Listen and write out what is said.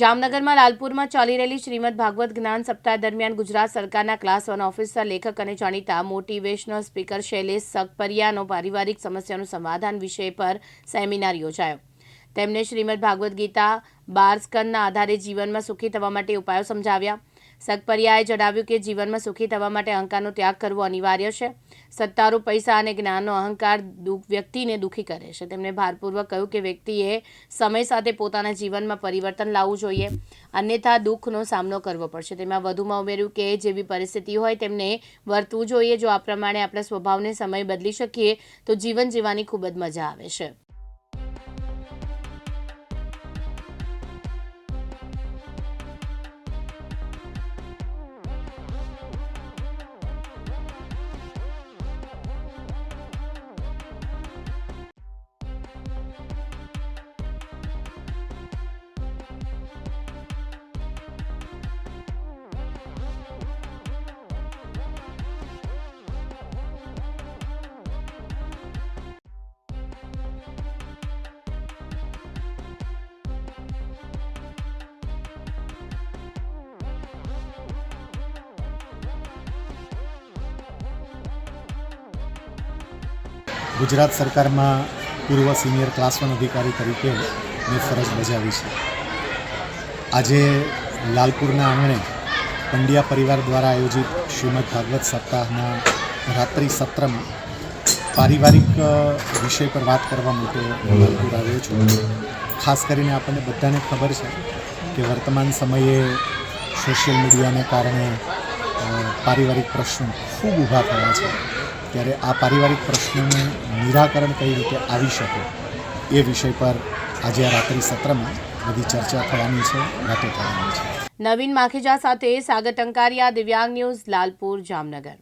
જામનગરમાં લાલપુરમાં ચાલી રહેલી શ્રીમદ ભાગવત જ્ઞાન સપ્તાહ દરમિયાન ગુજરાત સરકારના ક્લાસ વન ઓફિસર, લેખક અને જાણીતા મોટિવેશનલ સ્પીકર શૈલેષ સગપરિયાનો પારિવારિક સમસ્યાનું સમાધાન વિષય પર સેમિનાર યોજાયો. તેમણે શ્રીમદ ભાગવત ગીતા બાર સ્કંદના આધારે જીવનમાં સુખી થવા માટે ઉપાયો સમજાવ્યા. સગપરિયાએ જણાવ્યું કે જીવનમાં સુખી થવા માટે અહંકારનો ત્યાગ કરવો અનિવાર્ય છે. સત્તારૂ પૈસા અને જ્ઞાનનો અહંકાર વ્યક્તિને દુઃખી કરે છે. તેમણે ભારપૂર્વક કહ્યું કે વ્યક્તિએ સમય સાથે પોતાના જીવનમાં પરિવર્તન લાવવું જોઈએ. અન્યથા દુઃખનો સામનો કરવો પડશે. તેમાં વધુમાં ઉમેર્યું કે જેવી પરિસ્થિતિ હોય તેમને વર્તવું જોઈએ. જો આ પ્રમાણે આપણા સ્વભાવને સમય બદલી શકીએ, તો જીવન જીવવાની ખૂબ જ મજા આવે છે. ગુજરાત સરકારમાં પૂર્વ સિનિયર ક્લાસ વન અધિકારી તરીકે મેં ફરજ બજાવી છે. આજે લાલપુરના આંગણે પંડ્યા પરિવાર દ્વારા આયોજિત શ્રીમદ ભાગવત સપ્તાહના રાત્રિ સત્રમાં પારિવારિક વિષય પર વાત કરવા માટે લાલપુર આવ્યો છું. ખાસ કરીને આપણને બધાને ખબર છે કે વર્તમાન સમયે સોશિયલ મીડિયાને કારણે પારિવારિક પ્રશ્નો ખૂબ ઊભા થયા છે. ત્યારે આ પારિવારિક પ્રશ્નોનું નિરાકરણ કઈ રીતે આવી શકે એ વિષય પર આજે આ રાત્રિ સત્રમાં બધી ચર્ચા થવાની છે, વાતો થવાની છે. નવીન માખીજા સાથે સાગર ટંકારિયા, દિવ્યાંગ ન્યૂઝ, લાલપુર, જામનગર.